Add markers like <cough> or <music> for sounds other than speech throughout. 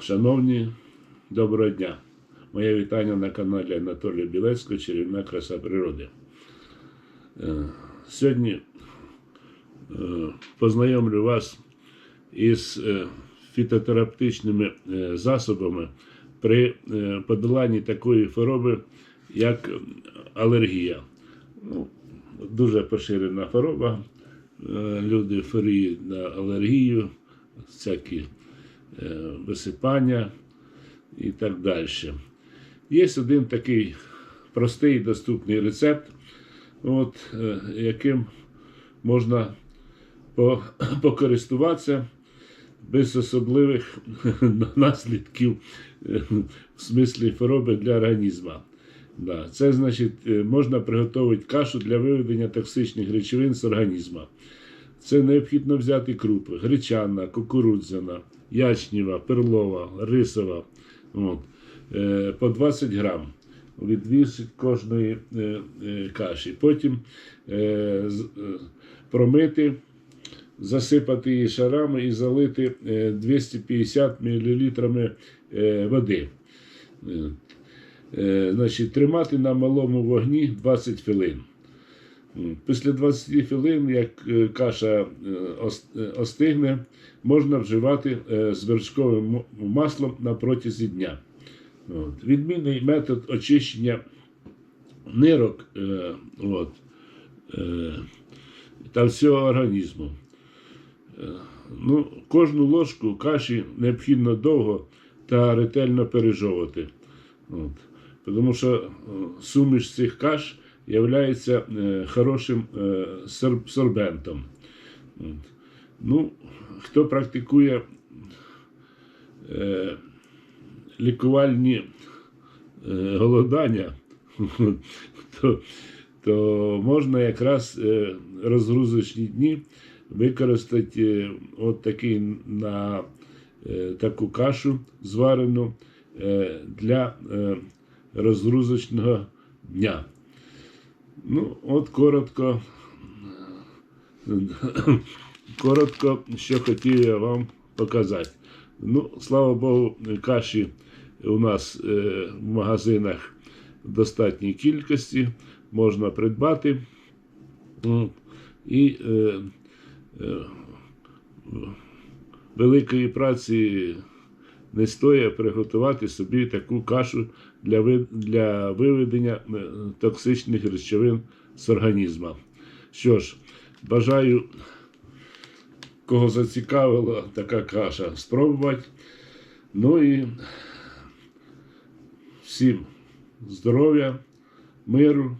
Шановні, доброго дня! Моє вітання на каналі Анатолія Білецького Чарівна краса природи. Е, Сьогодні е, познайомлю вас із е, фітотерапевтичними засобами при подоланні такої хвороби, як алергія. Ну, дуже поширена хвороба. Люди хворіють на алергію, всякі висипання і так далі. Є один такий простий доступний рецепт, от, е, яким можна по- <coughs> покористуватися без особливих <laughs> наслідків е, в смислі хвороби для організму. Да. Це значить, е, можна приготувати кашу для виведення токсичних речовин з організму. Це необхідно взяти крупи: гречана, кукурудзяна, ячнєва, перлова, рисова. От, е, по 20 грам. Відвіз кожної е, е, каші. Потім промити, засипати її шарами і залити е, 250 мл води. Значить, тримати на малому вогні 20 хвилин. Після 20 хвилин, як е, каша е, е, остигне, можна вживати з маслом на протязі дня. От. Відмінний метод очищення нирок от, та всього організму. Ну, кожну ложку каші необхідно довго та ретельно пережовувати. От. Тому що суміш цих каш є хорошим е, сорбентом. Ну, хто практикує е, лікувальні голодання, <laughs> то, то можна якраз розгрузочні дні використати от такий на таку кашу зварену для розгрузочного дня. Ну, от коротко, коротко, що хотів я вам показати. Ну, слава Богу, каші у нас е, в магазинах в достатній кількості можна придбати. Ну, І е, е, великої праці не стоїть приготувати собі таку кашу для, для виведення е, токсичних речовин з організму. Що ж, бажаю, кого зацікавила така каша, спробувати. Ну і всім здоров'я, миру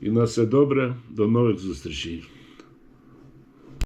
і на все добре. До нових зустрічей.